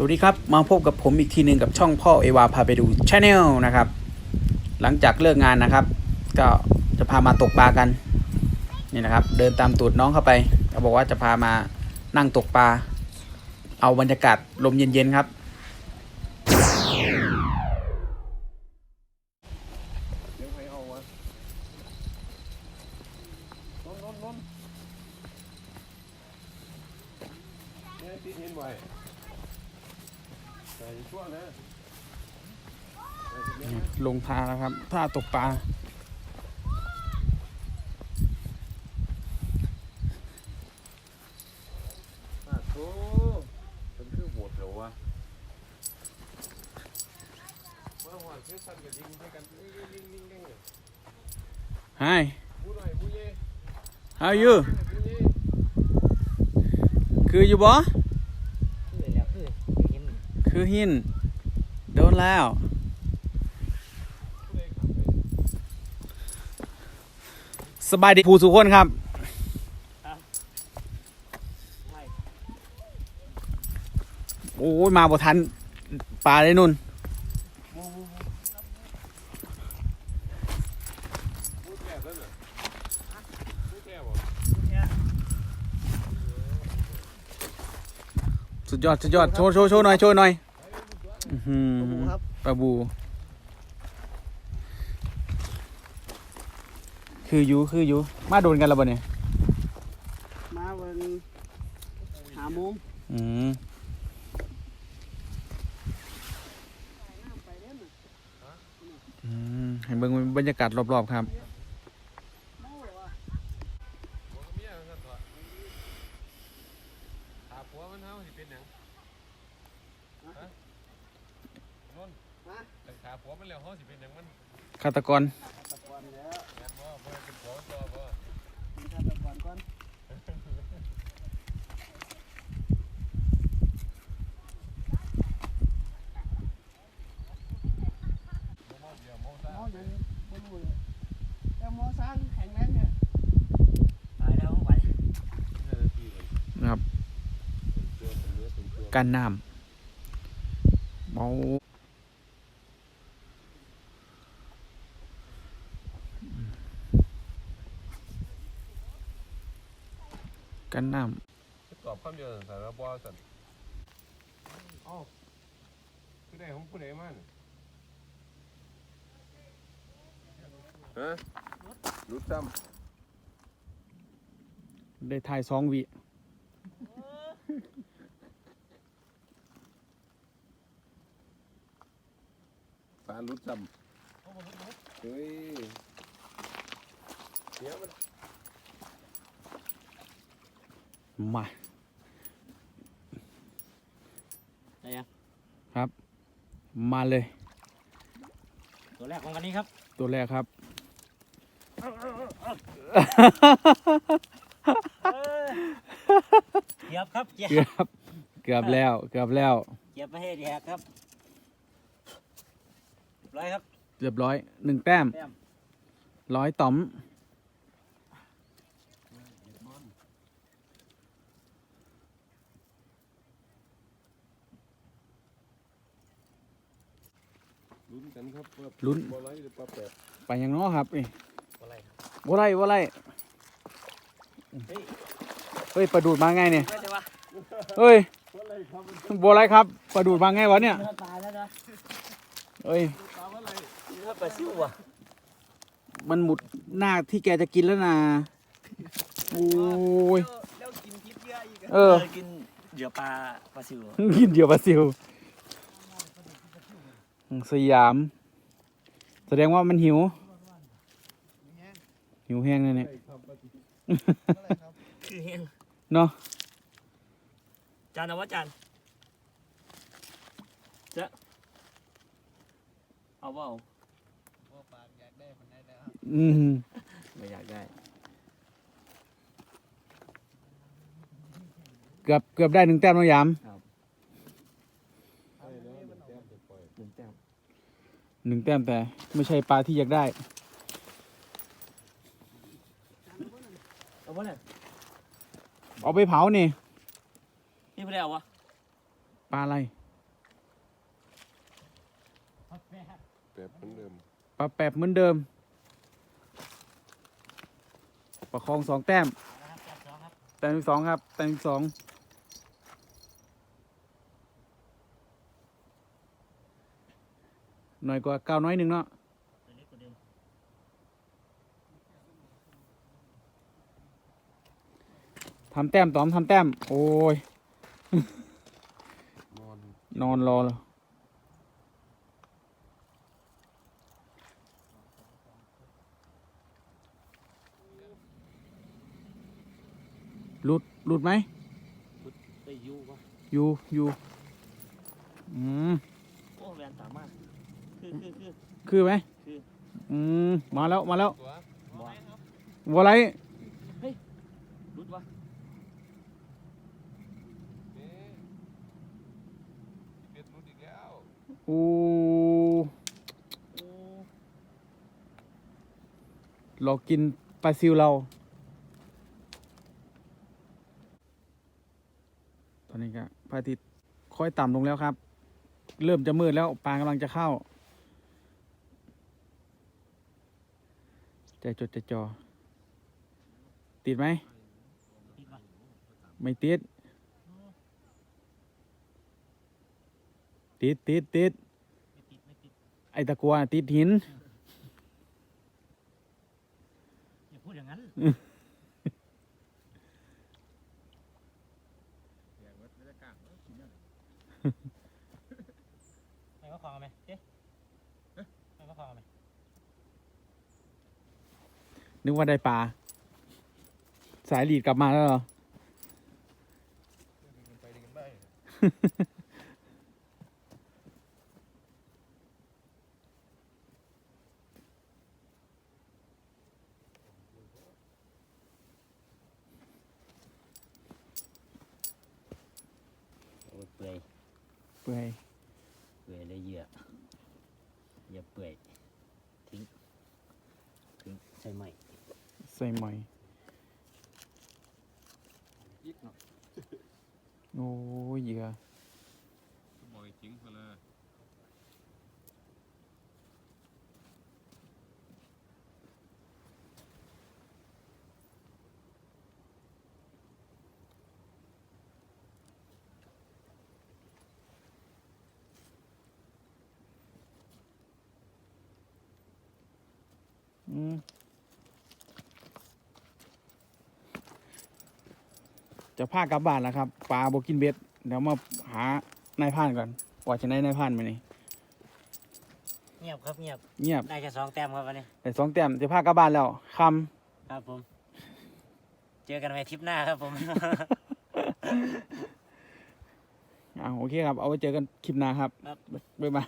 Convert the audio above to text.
สวัสดีครับ มาพบกับผมอีกทีหนึ่งกับช่องพ่อเอวาพาไปดูชาแนลนะครับ หลังจากเลิกงานนะครับ ก็จะพามาตกปลากันนี่นะครับ เดินตามตูดน้องเข้าไปเขาบอกว่าจะพามานั่งตกปลา เอาบรรยากาศลมเย็นๆครับเดี๋ยวใครเอาวะ ล้นล้นล้นเนี่ยติดเห็นไว้ใส่ช่วงนะใส่เห็นไหมลงท่าแล้วครับท่าตกปลาอะโธ่เป็นคือโหดเหรอวะมาหัวคือสั่นกับยิงให้กันยิงยิงยิงยิงเลย Hi ผู้หน่อยผู้เย่ how are you ผู้เย่คืออยู่บ่ คือแล้วคือเห็น คือหิน โดนแล้ว สบายดีผู้สุคนครับ โอ้ย มาบ่ทันปลาเลยนุ่น สุดยอด สุดยอด โชว์ โชว์ โชว์หน่อย โชว์หน่อย อื้อหือครับ ปลาบู คืออยู่คืออยู่มาโดนกันแล้วบ่เนี่ยมาวันหาโมงอืมอืมให้เบิ่งบรรยากาศรอบๆครับ แต่ขาผัวมันแล้วเฮาสิเป็นหยังมันฆาตกรตะกอนแล้วแม่นบ่บ่ให้เป็นผัวตัวบ่มีท่าตะกอนก่อนบ่มองเดียวมองซ่าหมอยังไม่รู้เลยแต่หมอสร้างแข็งแรงเนี่ยตายแล้วไหวห้านาทีก่อนนะครับเนื้อเป็นเนื้อเป็นตัว กันน้ำเบา กันน้ตอบคำเดียวสารบอสันเอ้าผู้ใดของผู้ใดมันฮะรู้จำได้ถ่ายสองวิำสารรู้จำเฮ้ยเดี๋ยวมัน มาอะไรยังมาเลย ตัวแรกของกันนี้ครับ ตัวแรกครับ เกียบครับเกียบเกือบเกือบแล้ว เกือบแล้ว เกียบประเทศแยกครับร้อยครับ เรียบร้อยหนึ่งแต้มแต้มร้อยต๋อม ลุ้นกันครับว่า ลุ้นบอลไรหรือปลาแปดไปยังน้อครับนี่อะไรครับว่าไรว่าไรเฮ้ยเฮ้ยปลาดูดมาไงเนี่ยไม่ใช่วะเฮ้ยบอลไรครับมันบัวไรครับปลาดูดมาไงวะเนี่ยเนื้อตายแล้วนะเอ้ยปลาบอลไรเนื้อปลาซิวอะมันหมุดหน้าที่แกจะกินแล้วนะโอ้ยแล้วกินพิษเยอะอีกเออกินเหยื่อปลาปลาซิวกินเดียวปลาซิวสยาม แสดงว่ามันหิว หิวแห้งเลยเนี่ยคือเฮงเนาะจานเอาวะจานเจ๊ะเอาเปล่าอืมไม่อยากได้ เกือบเกือบได้หนึ่งแต้มน้องยาม หนึ่งแต้มแต่ไม่ใช่ปลาที่อยากได้ เอาไปเผานี่นี่ไม่ได้เอาวะปลาอะไรปลาแปบเหมือนเดิม ประคองสองแต้ม แต้มสองครับ แต้มที่สอง หน่อยกว่าเก้าน้อยหนึ่งเนาะตัวเล็กกว่าเดิมทำแต้มตอมทำแต้ม โอ้ย นอนนอนรอเลยหลุดหลุดไหมได้ยูวะอยู่อยู่อืมโอ้แวนสามารถ คือคือคือคือไหมคืออืมมาแล้วมาแล้วตัวบอวอลไลรุดวะนี่เป็ดรุดอีกแล้วโอ้โอ้หลอกกินปลาซิวเรา ตอนนี้ก็พระอาทิตย์ค่อยต่ำลงแล้วครับ เริ่มจะมืดแล้วปลากำลังจะเข้า ใจจดใจจ่อติดไหมติดวะไม่ติด ติดติดติดไม่ติดไม่ติดไอตะกัวติดหิน อย่าพูดอย่างนั้นอย่างวัดไม่ได้กลางเอ้ยกินยังไม่มาคลองกันไหมเจ๊ไม่มาคลองกันไหม นึกว่าได้ปลา สายหลีดกลับมาแล้วเหรอดึงกันไปดึงกันไปโอ้ยเปื่อยเปื่อยเปื่อยเลยเหยื่ออย่าเปื่อยทิ้งทิ้งใช่ไหม ใส่ใหม่ยิกเนาะโอ้ยเหยื่อมอยจริงเขาเลย อืม จะพากลับบ้านแล้วครับปลาบกินเบ็ดเดี๋ยวมาหานายพรานก่อนว่าจะได้นายพรานไหมนี่เงียบครับเงียบเงียบได้แค่สองแต้มครับวันนี้แต่สองแต้มจะพากลับบ้านแล้วคครับผม เจอกันในทริปหน้าครับผมำอ่าโอเคครับ เอาไว้เจอกันคลิปหน้าครับ ครับบ๊ายบาย